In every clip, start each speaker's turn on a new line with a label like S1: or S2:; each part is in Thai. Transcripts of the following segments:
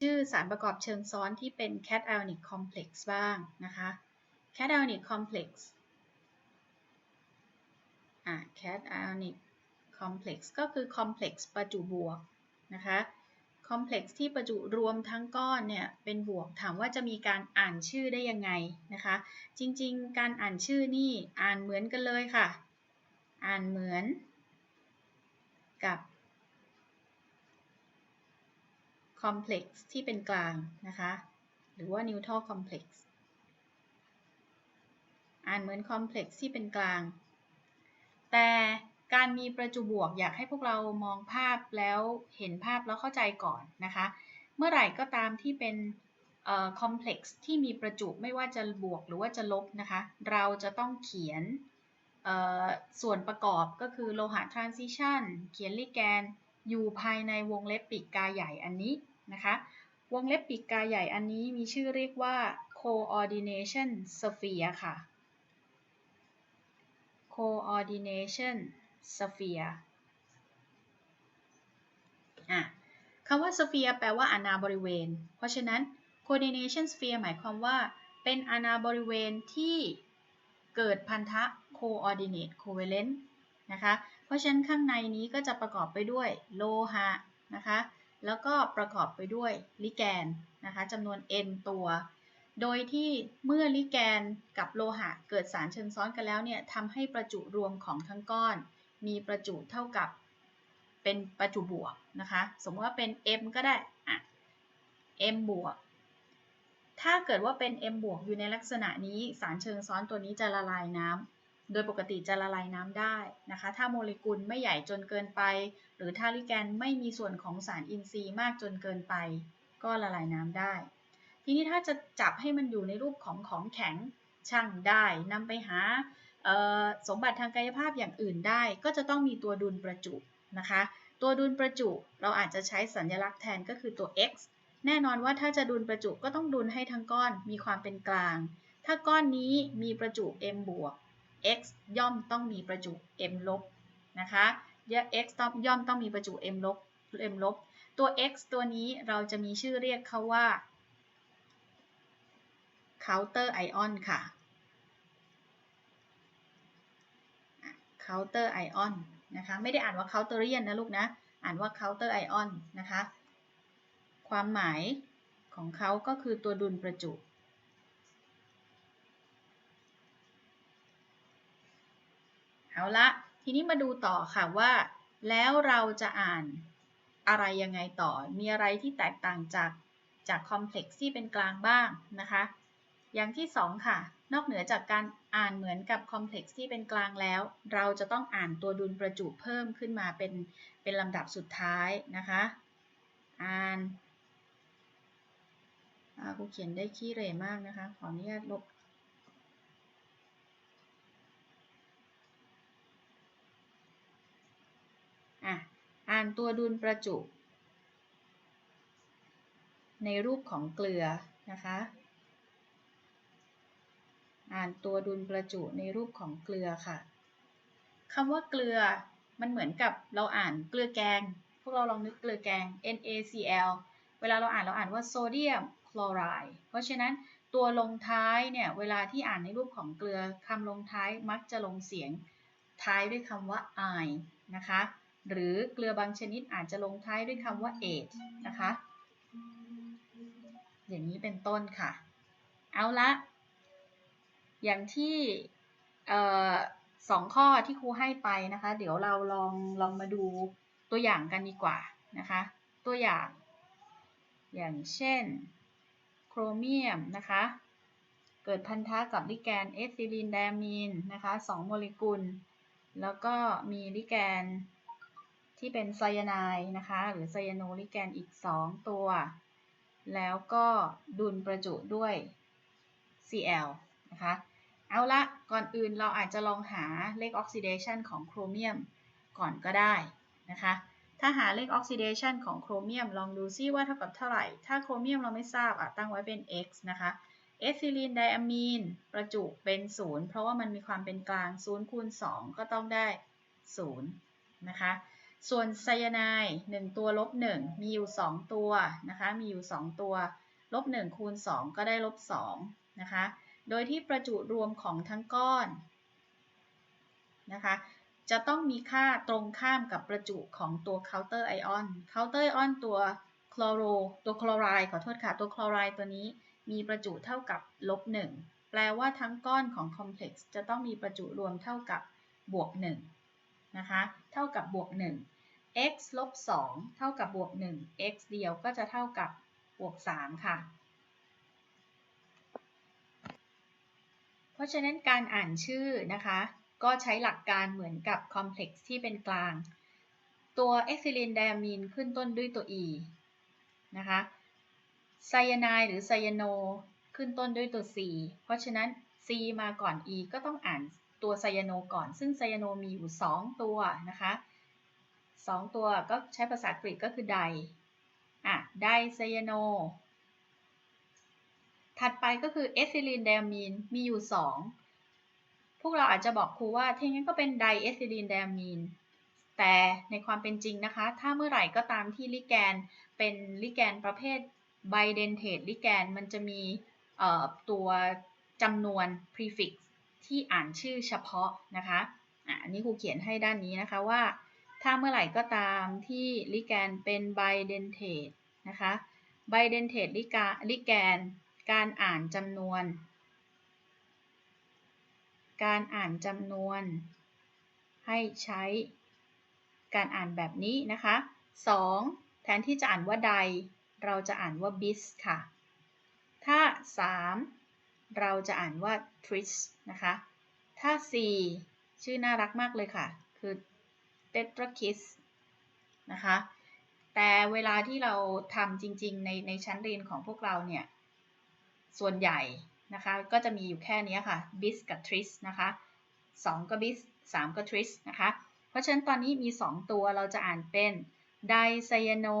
S1: ชื่อสารประกอบเชิงซ้อนที่เป็น cationic complex บ้างนะคะ cationic complex อะ cationic complex ก็คือ complex ประจุบวกนะคะ complex ที่ประจุรวมทั้งก้อนเนี่ยเป็นบวกถามว่าจะมีการอ่านชื่อได้ยังไงนะคะ จริงๆ การอ่านชื่อนี่อ่านเหมือนกันเลยค่ะ อ่านเหมือนกับ complex ที่เป็นกลางนะคะ หรือว่า neutral complex อ่านเหมือน complex ที่เป็นกลาง แต่การมีประจุบวกอยากให้พวกเรามองภาพแล้วเห็นภาพแล้วเข้าใจก่อนนะคะ เมื่อไหร่ก็ตามที่เป็น complex ที่มีประจุไม่ว่าจะบวกหรือว่าจะลบนะคะ เราจะต้องเขียนส่วนประกอบก็คือโลหะ transition เขียนลิแกนอยู่ภายในวงเล็บปีกกาใหญ่อันนี้ นะคะ วงเล็บปีกกาใหญ่อันนี้มีชื่อเรียกว่า coordination sphere ค่ะ coordination sphere อะคำว่า sphere แปลว่าอาณาบริเวณ เพราะฉะนั้น coordination sphere หมายความว่า เป็นอาณาบริเวณที่เกิดพันธะ coordinate covalent นะคะ เพราะฉะนั้นข้างในนี้ก็จะประกอบไปด้วยโลหะนะคะ แล้วก็ประกอบไปด้วยลิแกนนะคะจำนวน n ตัว โดยที่เมื่อลิแกนกับโลหะเกิดสารเชิงซ้อนกันแล้วเนี่ยทำให้ประจุรวมของทั้งก้อน มีประจุเท่ากับเป็นประจุบวกนะคะ สมมติว่าเป็น m ก็ได้อะ m บวก ถ้าเกิดว่าเป็น m บวกอยู่ในลักษณะนี้สารเชิงซ้อนตัวนี้จะละลายน้ำ โดยปกติจะละลายน้ำได้นะคะ ถ้าโมเลกุลไม่ใหญ่จนเกินไป หรือถ้าลิแกนไม่มีส่วนของสารอินทรีย์มากจนเกินไป ก็ละลายน้ำได้ ทีนี้ถ้าจะจับให้มันอยู่ในรูปของของแข็งช่างได้นำไปหาสมบัติทางกายภาพอย่างอื่นได้ ก็จะต้องมีตัวดุลประจุนะคะ ตัวดุลประจุเราอาจจะใช้สัญลักษณ์แทนก็คือตัว x แน่นอนว่าถ้าจะดุลประจุก็ต้องดุลให้ทั้งก้อนมีความเป็นกลาง ถ้าก้อนนี้มีประจุ m บวก x ย่อมต้องมีประจุ m ลบนะคะเยอะ x ย่อมต้องมีประจุ m ลบ m ลบ ตัว x ตัวนี้เราจะมีชื่อเรียกเขาว่า counter ion ค่ะ counter ion นะคะไม่ได้อ่านว่า counterian นะลูกนะ อ่านว่า counter ion นะคะ ความหมายของเขาก็คือตัวดุลประจุ เอาละทีนี้มาดูต่อค่ะว่า แล้วเราจะอ่านอะไรยังไงต่อ มีอะไรที่แตกต่างจากจากคอมเพล็กซ์ที่เป็นกลางบ้างนะคะ อย่างที่ 2 ค่ะ นอกเหนือจากการอ่านเหมือนกับคอมเพล็กซ์ที่เป็นกลางแล้ว เราจะต้องอ่านตัวดุลประจุเพิ่มขึ้นมาเป็นเป็นลำดับสุดท้ายนะคะ อ่านครูเขียนได้ขี้เร่มากนะคะ ขออนุญาตลบ อะ อ่านตัวดุลประจุ ในรูปของเกลือนะคะ อ่านตัวดุลประจุในรูปของเกลือค่ะคำว่าเกลือมันเหมือนกับเราอ่านเกลือแกง พวกเราลองนึกเกลือแกง NaCl เวลาเราอ่านเราอ่านว่าโซเดียมคลอไรด์ เพราะฉะนั้นตัวลงท้ายเนี่ยเวลาที่อ่านในรูปของเกลือคำลงท้ายมักจะลงเสียงท้ายด้วยคำว่า i นะคะ หรือเกลือบางชนิดอาจจะลงท้ายด้วยคำว่า ate นะคะ อย่างนี้เป็นต้นค่ะ เอาละ อย่างที่สองข้อที่ครูให้ไปนะคะ เดี๋ยวเราลองลองมาดูตัวอย่างกันดีกว่านะคะ ตัวอย่าง อย่างเช่น โครเมียมนะคะ เกิดพันธะกับลิแกนเอทิลีนไดมีนนะคะ2โมเลกุล แล้วก็มีลิแกน ที่เป็นไซยาไนด์นะคะ หรือไซยาโนลิแกนอีก 2 ตัว แล้วก็ดุลประจุด้วย Cl นะคะ เอาละก่อนอื่นเราอาจจะลองหาเลขออกซิเดชันของโครเมียมก่อนก็ได้นะคะ ถ้าหาเลขออกซิเดชันของโครเมียมลองดูซิว่าเท่ากับเท่าไหร่ ถ้าโครเมียมเราไม่ทราบอะตั้งไว้เป็น x นะคะเอทิลีนไดอะมีนประจุเป็น 0 เพราะว่ามันมีความเป็นกลาง0คูณ2ก็ต้องได้ 0 นะคะ ส่วนไซยาไนด์1ตัวลบ1มีอยู่ 2 ตัวนะคะ มีอยู่ 2 ตัวลบ1คูณ 2 ก็ได้ลบ2นะคะ โดยที่ประจุรวมของทั้งก้อนนะคะจะต้องมีค่าตรงข้ามกับประจุของตัวเคาน์เตอร์ไอออนเคาน์เตอร์ไอออนตัวคลอโรตัวคลอไรด์ขอโทษค่ะ ตัวคลอไรด์ตัวนี้มีประจุเท่ากับลบ1แปลว่าทั้งก้อนของคอมเพล็กซ์จะต้องมีประจุรวมเท่ากับบวก1 นะคะเท่ากับบวก 1 x ลบ 2 เท่ากับบวก 1 x เดียวก็จะเท่ากับบวก 3 ค่ะ เพราะฉะนั้นการอ่านชื่อนะคะ ก็ใช้หลักการเหมือนกับคอมเพล็กซ์ที่เป็นกลาง ตัวเอซิลินไดอะมีนขึ้นต้นด้วยตัว e นะคะไซยาไนหรือไซยาโนขึ้นต้นด้วยตัว c เพราะฉะนั้น c มาก่อน e ก็ต้องอ่าน ตัวไซยาโนก่อน ซึ่งไซยาโนมีอยู่ 2 ตัวนะคะ2 ตัวก็ใช้ภาษาอังกฤษก็คือไดอะไดไซยาโน ถัดไปก็คือเอทิลีนไดอะมีนมีอยู่ 2 พวกเราอาจจะบอกครูว่าถ้างั้นก็เป็นไดเอทิลีนไดอะมีนแต่ในความเป็นจริงนะคะ ถ้าเมื่อไหร่ก็ตามที่ลิแกนเป็นลิแกนประเภทไบเดนเทตลิแกนมันจะมีตัวจำนวน prefix ที่อ่านชื่อเฉพาะนะคะอันนี้ครูเขียนให้ด้านนี้นะคะว่า ถ้าเมื่อไหร่ก็ตามที่ลิแกนเป็นไบเดนเทตนะคะไบเดนเทตลิกาลิแกน การอ่านจำนวน การอ่านจำนวน ให้ใช้การอ่านแบบนี้นะคะ 2. แทนที่จะอ่านว่าใด เราจะอ่านว่า bis ค่ะ ถ้า 3. เราจะอ่านว่า tris นะคะ ถ้า 4. ชื่อน่ารักมากเลยค่ะ คือ tetrakis นะคะ แต่เวลาที่เราทำจริงๆ ในในชั้นเรียนของพวกเราเนี่ย ส่วนใหญ่นะคะ ก็จะมีอยู่แค่นี้ค่ะ bis กับ tris นะคะ 2 ก็ bis 3 ก็ tris นะคะ เพราะฉะนั้นตอนนี้มี 2 ตัวเราจะอ่านเป็น dicyano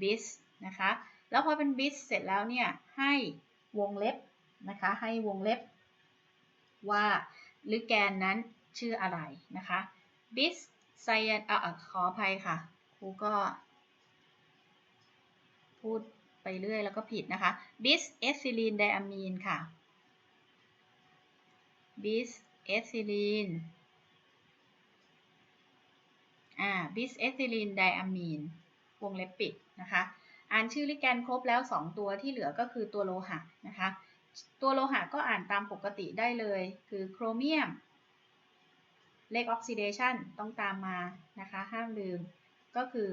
S1: bis นะคะ แล้วพอเป็น bis เสร็จแล้วเนี่ย ให้วงเล็บ นะคะ ให้วงเล็บ ว่าลิแกนนั้นชื่ออะไรนะคะ bis ไซยานอะขออภัยค่ะ ครูก็ พูดไปเรื่อยแล้วก็ผิดนะคะ bis เอทิลีนไดอะมีนค่ะ bis เอทิลีนอ่า bis เอทิลีนไดอะมีนวงเล็บปิดนะคะ อ่านชื่อลิแกนครบแล้ว 2 ตัวที่เหลือก็คือตัวโลหะนะคะ ตัวโลหะก็อ่านตามปกติได้เลย คือโครเมียม เลขออกซิเดชันต้องตามมานะคะ ห้ามลืม ก็คือ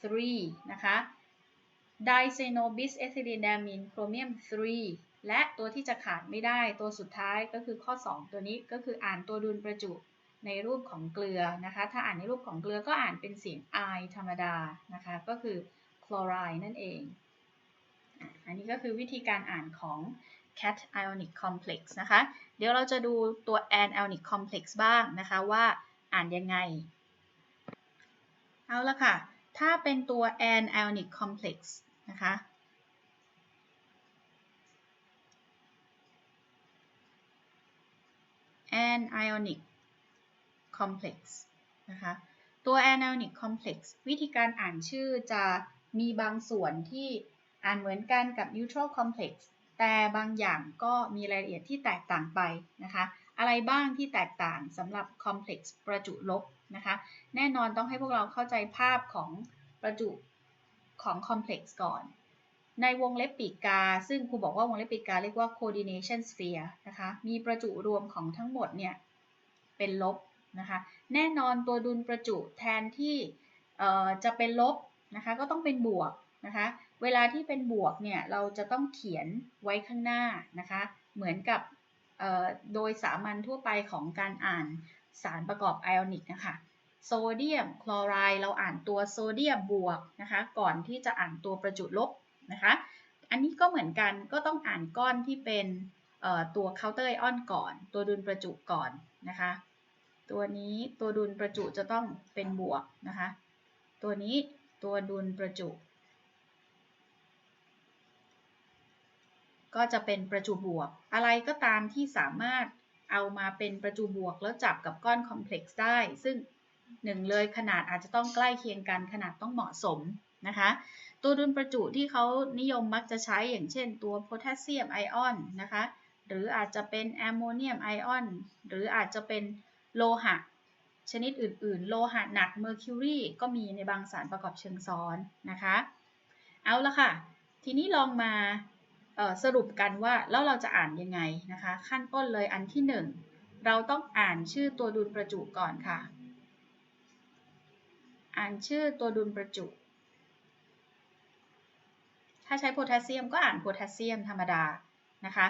S1: 3 นะคะ dicenobis ethylendamine chromium 3 และตัวที่จะขาดไม่ได้ตัวสุดท้ายก็คือข้อ 2 ตัวนี้ก็คืออ่านตัวดุลประจุในรูปของเกลือนะคะ ถ้าอ่านในรูปของเกลือก็อ่านเป็นเสียง I ธรรมดานะคะ ก็คือคลอไรด์นั่นเอง อันนี้ก็คือวิธีการอ่านของ cat ionic complex นะคะ เดี๋ยวเราจะดูตัว an ionic complex บ้างนะคะว่าอ่านยังไง เอาละค่ะ ถ้าเป็นตัว an ionic complex นะคะ an ionic complex นะคะตัว anionic complex วิธีการอ่านชื่อจะมีบางส่วนที่อ่านเหมือนกันกับ neutral complex แต่บางอย่างก็มีรายละเอียดที่แตกต่างไปนะคะ อะไรบ้างที่แตกต่างสำหรับ complex ประจุลบนะคะ แน่นอนต้องให้พวกเราเข้าใจภาพของประจุของ complex ก่อน ในวงเล็บปีกกาซึ่งครูบอกว่าวงเล็บปีกกาเรียกว่า coordination sphere นะคะ มีประจุรวมของทั้งหมดเนี่ยเป็นลบนะคะ แน่นอนตัวดุลประจุแทนที่จะเป็นลบนะคะ ก็ต้องเป็นบวก นะคะ เวลาที่เป็นบวกเนี่ยเราจะต้องเขียนไว้ข้างหน้านะคะ เหมือนกับโดยสามัญทั่วไปของการอ่านสารประกอบไอออนิกนะคะโซเดียมคลอไรด์เราอ่านตัวโซเดียมบวกนะคะก่อนที่จะอ่านตัวประจุลบนะคะอันนี้ก็เหมือนกันก็ต้องอ่านก้อนที่เป็นตัวเคาน์เตอร์ไอออนก่อน ตัวดุลประจุก่อนนะคะตัวนี้ตัวดุลประจุจะต้องเป็นบวกนะคะตัวนี้ตัวดุลประจุ ก็จะเป็นประจุบวก อะไรก็ตามที่สามารถเอามาเป็นประจุบวกแล้วจับกับก้อนคอมเพล็กซ์ได้ ซึ่งหนึ่งเลยขนาดอาจจะต้องใกล้เคียงกันขนาดต้องเหมาะสมนะคะ ตัวดุลประจุที่เขานิยมมักจะใช้อย่างเช่นตัวโพแทสเซียมไอออนนะคะ หรืออาจจะเป็นแอมโมเนียมไอออน หรืออาจจะเป็นโลหะ ชนิดอื่น ๆ โลหะหนักเมอร์คิวรีก็มีในบางสารประกอบเชิงซ้อนนะคะ เอาละค่ะ ทีนี้ลองมา สรุปกันว่าแล้วเราจะอ่านยังไงนะคะ ขั้นต้นเลยอันที่ 1 เราต้องอ่านชื่อตัวดุลประจุก่อนค่ะ อ่านชื่อตัวดุลประจุ ถ้าใช้โพแทสเซียมก็อ่านโพแทสเซียมธรรมดานะคะ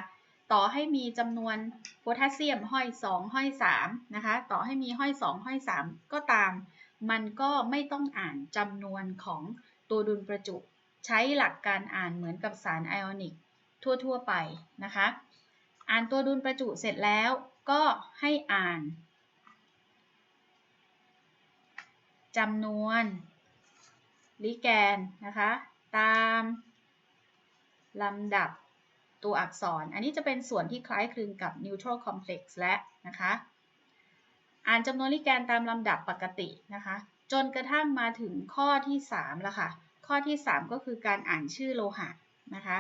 S1: ต่อให้มีจำนวนโพแทสเซียมห้อย 2 ห้อย 3 นะคะ ต่อให้มีห้อย 2 ห้อย 3 ก็ตาม มันก็ไม่ต้องอ่านจำนวนของตัวดุลประจุ ใช้หลักการอ่านเหมือนกับสารไอออนิก ทั่วๆไปนะคะ อ่านตัวดุลประจุเสร็จแล้วก็ให้อ่านจำนวนลิแกนนะคะ ตามลำดับตัวอักษร อันนี้จะเป็นส่วนที่คล้ายคลึงกับ neutral complex และนะคะ อ่านจำนวนลิแกนตามลำดับปกตินะคะ จนกระทั่งมาถึงข้อที่3แล้วค่ะ ข้อที่ 3 ก็คือการอ่านชื่อโลหะนะคะ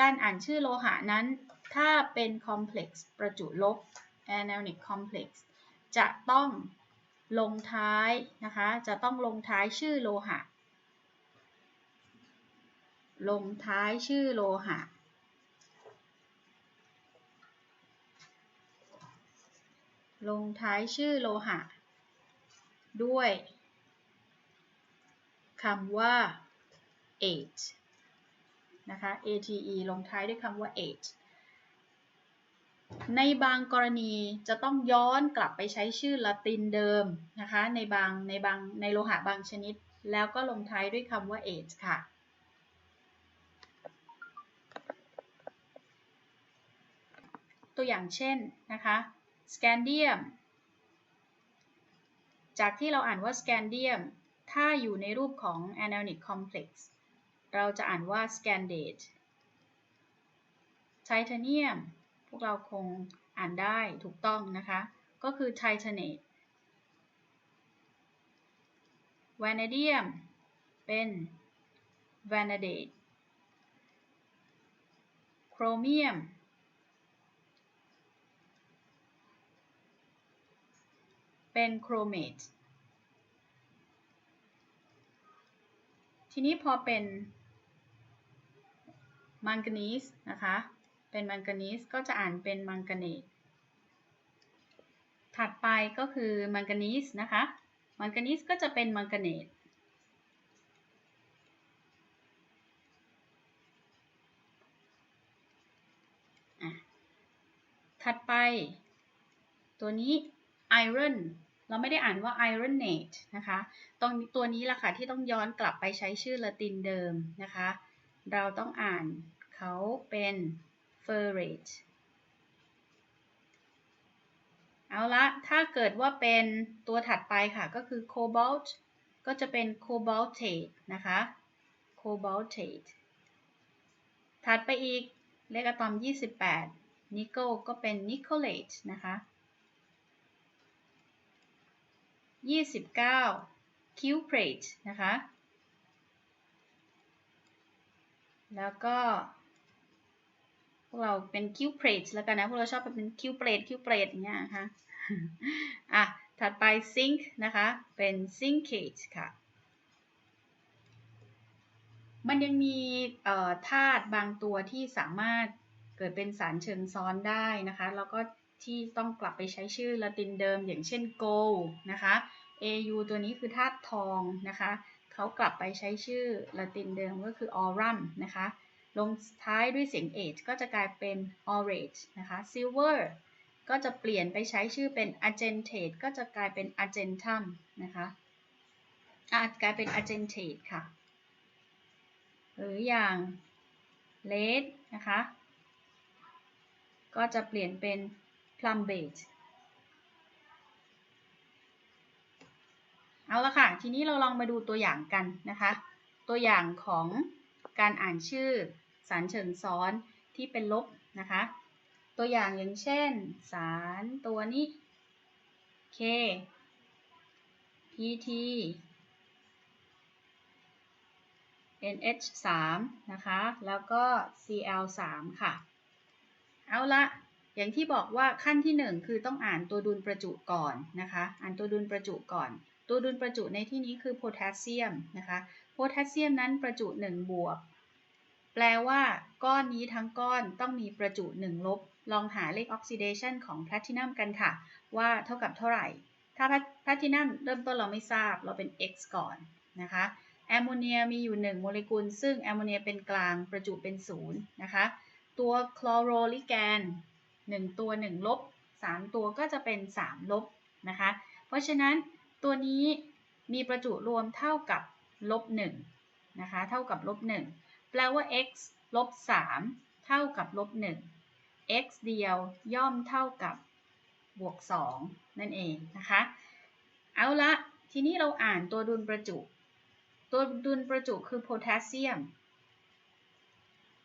S1: การอ่านชื่อโลหะนั้น ถ้าเป็น complex ประจุลบ anionic complex จะต้องลงท้ายนะคะ จะต้องลงท้ายชื่อโลหะ ลงท้ายชื่อโลหะ ลงท้ายชื่อโลหะ ด้วยคำว่า ate นะคะ ate ลงท้ายด้วยคำว่า ate ในบางกรณีจะต้องย้อนกลับไปใช้ชื่อละตินเดิมนะคะ ในบางในบางในโลหะบางชนิด แล้วก็ลงท้ายด้วยคำว่า ate ค่ะ ตัวอย่างเช่นนะคะ scandium จากที่เราอ่านว่า scandium ถ้าอยู่ในรูปของ anionic complex เราจะอ่านว่า scandate ไทเทเนียมพวกเราคงอ่านได้ถูกต้องนะคะ ก็คือ titanate vanadium เป็น vanadate chromium เป็น chromate ทีนี้พอเป็น มังกานีสนะคะ เป็นมังกานีสก็จะอ่านเป็นมังกาเนตถัดไปก็คือมังกานีสนะคะ มังกานีสก็จะเป็นมังกาเนตถัดไป ตัวนี้ไอรอนเราไม่ได้อ่านว่า ironate นะคะตรงตัวนี้ละค่ะที่ต้องย้อนกลับไปใช้ชื่อละตินเดิมนะคะ เราต้องอ่าน เขาเป็น ferrate เอาละ ถ้าเกิดว่าเป็นตัวถัดไปค่ะ ก็คือ cobalt ก็จะเป็น cobaltate นะคะ cobaltate ถัดไปอีก เลขอะตอม 28 nickel ก็เป็น nickelate นะคะ 29 cuprate นะคะ แล้วก็ วกเราเป็น cuprate แล้วกันนะ พวกเราชอบเป็น cuprate cuprate อย่างเงี้ยนะคะอะ ถัดไป zinc นะคะ เป็น zincate ค่ะ มันยังมีธาตุบางตัวที่สามารถเกิดเป็นสารเชิงซ้อนได้นะคะ แล้วก็ที่ต้องกลับไปใช้ชื่อละตินเดิมอย่างเช่น gold นะคะ au ตัวนี้คือธาตุทองนะคะ เขากลับไปใช้ชื่อละตินเดิมก็คือ aurum นะคะ ลงท้ายด้วยเสียง ate ก็จะกลายเป็น aurate นะคะ silver ก็จะเปลี่ยนไปใช้ชื่อเป็น argentate ก็จะกลายเป็น argentum นะคะอาจกลายเป็น argentate ค่ะ หรืออย่าง lead นะคะ ก็จะเปลี่ยนเป็น plumbate เอาละค่ะ ทีนี้เราลองมาดูตัวอย่างกันนะคะ ตัวอย่างของการอ่านชื่อ สารเชิงซ้อนที่เป็นลบนะคะ ตัวอย่างอย่างเช่น สารตัวนี้ K PT NH 3นะคะ แล้วก็ Cl 3ค่ะ เอาละอย่างที่บอกว่าขั้นที่ 1 คือต้องอ่านตัวดุลประจุก่อนนะคะ อ่านตัวดุลประจุก่อน ตัวดุลประจุในที่นี้คือโพแทสเซียมนะคะ โพแทสเซียมนั้นประจุ 1 บวก แปลว่า ก้อนนี้ทั้งก้อนต้องมีประจุ 1 ลบ ลองหาเลขออกซิเดชันของแพลตินัมกันค่ะ ว่าเท่ากับเท่าไหร่ ถ้าแพลตินัมเริ่มต้นเราไม่ทราบเราเป็น x ก่อนนะคะแอมโมเนียมีอยู่ 1 โมเลกุล ซึ่งแอมโมเนียเป็นกลางประจุเป็น0นะคะตัวคลอโรลิแกน1 ตัว 1 ลบ 3 ตัวก็จะเป็น 3 ลบนะคะ เพราะฉะนั้นตัวนี้มีประจุรวมเท่ากับลบ1นะคะ เท่ากับลบ1 แปลว่า x ลบ 3 เท่ากับลบ 1 x เดียวย่อมเท่ากับบวก 2 นั่นเองนะคะ เอาละทีนี้เราอ่านตัวดุลประจุ ตัวดุลประจุคือโพแทสเซียม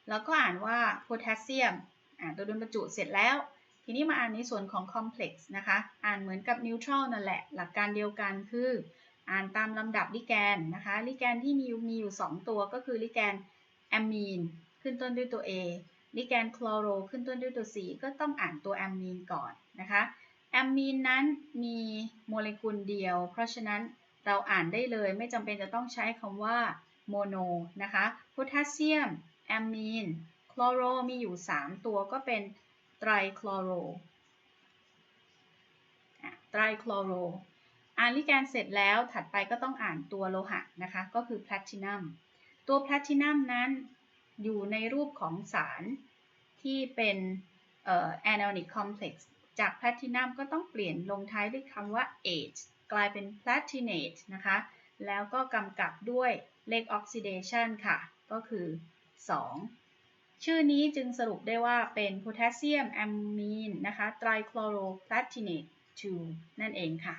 S1: แล้วก็อ่านว่าโพแทสเซียม อ่านตัวดุลประจุเสร็จแล้ว ทีนี้มาอ่านในส่วนของคอมเพล็กซ์นะคะ อ่านเหมือนกับนิวทรัลนั่นแหละ หลักการเดียวกันคือ อ่านตามลำดับลิแกนนะคะ ลิแกนที่มีมีอยู่ 2 ตัวก็คือลิแกน แอมมีนขึ้นต้นด้วยตัว A ลิแกนคลอโรขึ้นต้นด้วยตัว C ก็ต้องอ่านตัวแอมมีนก่อนนะคะแอมมีนนั้นมีโมเลกุลเดียว เพราะฉะนั้นเราอ่านได้เลยไม่จำเป็นจะต้องใช้คำว่าโมโนนะคะโพแทสเซียมแอมมีนคลอโรมีอยู่ 3 ตัวก็เป็นไตรคลอโรไตรคลอโรอ่านลิแกนเสร็จแล้วถัดไปก็ต้องอ่านตัวโลหะนะคะ ก็คือแพลตินัม ตัวแพลตินัมนั้นอยู่ในรูปของสารที่เป็นเอ่อ anionic complex จากแพลตินัมก็ต้องเปลี่ยนลงท้ายด้วยคำว่า ate กลายเป็น platinate นะคะ แล้วก็กำกับด้วยเลข oxidation ค่ะ ก็คือ 2 ชื่อนี้จึงสรุปได้ว่าเป็นโพแทสเซียมแอมมีนนะคะไตรคลอโร platinate 2นั่นเองค่ะ